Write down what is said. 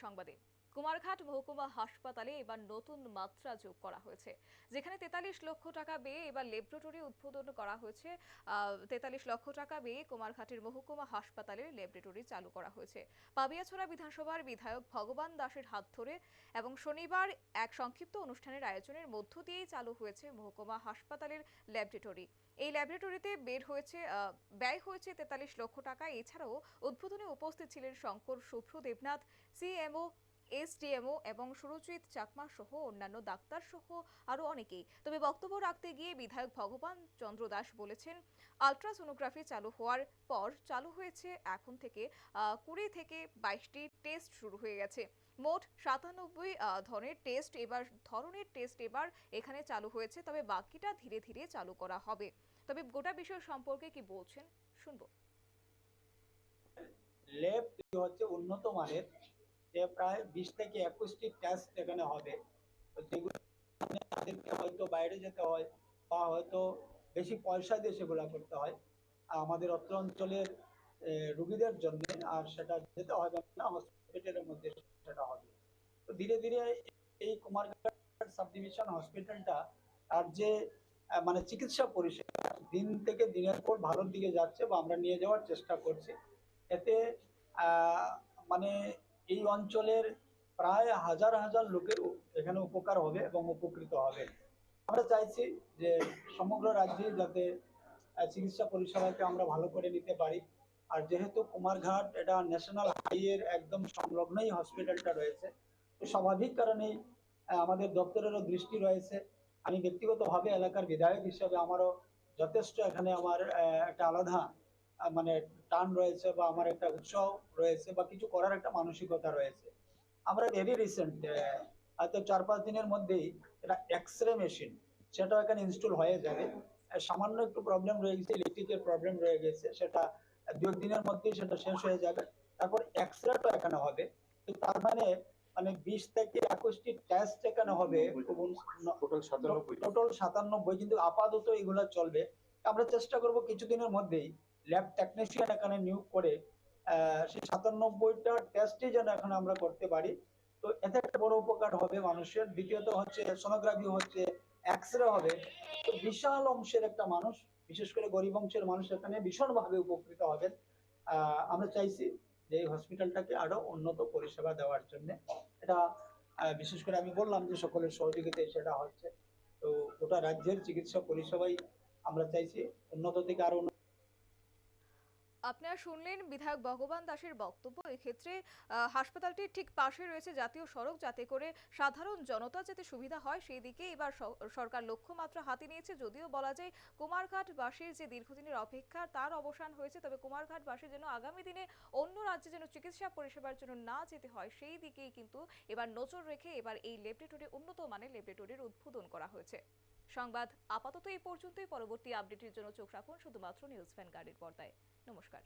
সংবাদে। কুমারঘাট মহকুমা হাসপাতালে এবার নতুন মাত্রা যোগ করা হয়েছে। যেখানে তেতাল্লিশ লক্ষ টাকা ব্যয়ে এবার ল্যাবরেটরি উদ্বোধন করা হয়েছে। তেতাল্লিশ লক্ষ টাকা ব্যয়ে কুমারঘাটের মহকুমা হাসপাতালে ল্যাবরেটরি চালু করা হয়েছে। পাবিয়াছড়া বিধানসভার বিধায়ক ভগবান দাসের হাত ধরে এবং শনিবার এক সংক্ষিপ্ত অনুষ্ঠানের আয়োজনের মধ্য দিয়েই চালু হয়েছে মহকুমা হাসপাতালের ল্যাবরেটরি। এই ল্যাবরেটরিতে বের হয়েছে ব্যয় হয়েছে তেতাল্লিশ লক্ষ টাকা। এছাড়াও উদ্বোধনে উপস্থিত ছিলেন শঙ্কর শুভ্র দেবনাথ, সিএমও এসডিএমও এবং সুরজিৎ চাকমা সহ অন্যান্য ডাক্তার সহ আরও অনেকেই। তবে বক্তব্য রাখতে গিয়ে বিধায়ক ভগবান চন্দ্র দাস বলেছেন, আলট্রাসোনোগ্রাফি চালু হওয়ার পর চালু হয়েছে এখন থেকে কুড়ি থেকে বাইশটি টেস্ট শুরু হয়ে গেছে। মোট সাতানব্বই ধরনের টেস্ট এবার, ধরনের টেস্ট এবার এখানে চালু হয়েছে, তবে বাকিটা ধীরে ধীরে চালু করা হবে। তবে গোটা বিষয় সম্পর্কে কি বলছেন, শুনব। ল্যাব হচ্ছে উন্নত মানের যে প্রায় বিশ থেকে একুশটি টেস্ট এখানে হবে। যেগুলো মানে তাদেরকে হয়তো বাইরে যেতে হয় বা হয়তো বেশি পয়সা দিয়ে সেগুলো করতে হয়। আমাদের অত্র অঞ্চলের রুগীদের জন্য আর সেটা যেতে হবে না হসপিটালের মধ্যে সেটা হবে। তো ধীরে ধীরে এই কুমারঘাট সাব ডিভিশন হসপিটালটা আর যে মানে চিকিৎসা পরিষেবা দিন থেকে দিনের পর ভালোর দিকে যাচ্ছে বা আমরা নিয়ে যাওয়ার চেষ্টা করছি। এতে মানে এই অঞ্চলের প্রায় হাজার হাজার লোকের এখানে উপকার হবে এবং উপকৃত হবে। আমরা চাইছি যে সমগ্র রাজ্যে যাতে চিকিৎসা পরিষেবাকে আমরা ভালো করে নিতে পারি। আর যেহেতু কুমারঘাট এটা ন্যাশনাল হাইওয়ের একদম সংলগ্নই হসপিটালটা রয়েছে, তো স্বাভাবিক কারণেই আমাদের দপ্তরেরও দৃষ্টি রয়েছে। আমি ব্যক্তিগতভাবে এলাকার বিধায়ক হিসেবে আমারও যথেষ্ট এখানে আমার একটা আলাদা মানে টান রয়েছে বা আমার একটা উৎসাহ রয়েছে বা কিছু করার একটা মানসিকতা রয়েছে। আমরা ভেরি রিসেন্ট হয়তো চার পাঁচ দিনের মধ্যেই এটা এক্স রে মেশিন সেটাও এখানে ইনস্টল হয়ে যাবে। সামান্য একটু প্রবলেম রয়ে গেছে ইলেকট্রিকের প্রবলেম রয়ে গেছে সেটা দু একদিনের মধ্যেই সেটা শেষ হয়ে যাবে। তারপর এক্স রেটা এখানে হবে। তো তার মানে মানে বিশ থেকে একুশটি টেস্ট এখানে হবে। টোটাল সাতানব্বই কিন্তু আপাতত এগুলা চলবে। আমরা চেষ্টা করব কিছুদিনের মধ্যেই ল্যাব টেকনিশিয়ান এখানে নিয়োগ করে সেই সাতানব্বইটা টেস্টই যেন এখানে আমরা করতে পারি। তো এতে একটা বড় উপকার হবে মানুষের। দ্বিতীয়ত হচ্ছে সোনোগ্রাফি হচ্ছে এক্স রে হবে। তো বিশাল অংশের একটা মানুষ, বিশেষ করে গরিব অংশের মানুষ এখানে ভীষণভাবে উপকৃত হবেন। আমরা চাইছি যে এই হসপিটালটাকে আরও উন্নত পরিষেবা দেওয়ার জন্য। এটা বিশেষ করে আমি বললাম যে সকলের সহযোগিতায় সেটা হচ্ছে। তো গোটা রাজ্যের চিকিৎসা পরিষেবাই আমরা চাইছি উন্নত থেকে আরও আপনারা শুনলেন বিধায়ক ভগবান দাসের বক্তব্য। এক্ষেত্রে হাসপাতালটির ঠিক পাশে রয়েছে জাতীয় সড়ক, যাতে করে সাধারণ জনতা যাতে সুবিধা হয় সেই দিকে এবার সরকার লক্ষ্যমাত্রা হাতে নিয়েছে। যদিও বলা যায়, কুমারঘাটবাসীর যে দীর্ঘদিনের অপেক্ষা, তার অবসান হয়েছে। তবে কুমারঘাটবাসীর যেন আগামী দিনে অন্য রাজ্যে যেন চিকিৎসা পরিষেবার জন্য না যেতে হয়, সেই দিকেই কিন্তু এবার নজর রেখে এবার এই ল্যাবরেটরি উন্নত মানের ল্যাবরেটরির উদ্বোধন করা হয়েছে। সংবাদ আপাতত এই পর্যন্তই। পরবর্তী আপডেটের জন্য চোখ রাখুন শুধুমাত্র নিউজ ভ্যান পর্দায়। নমস্কার।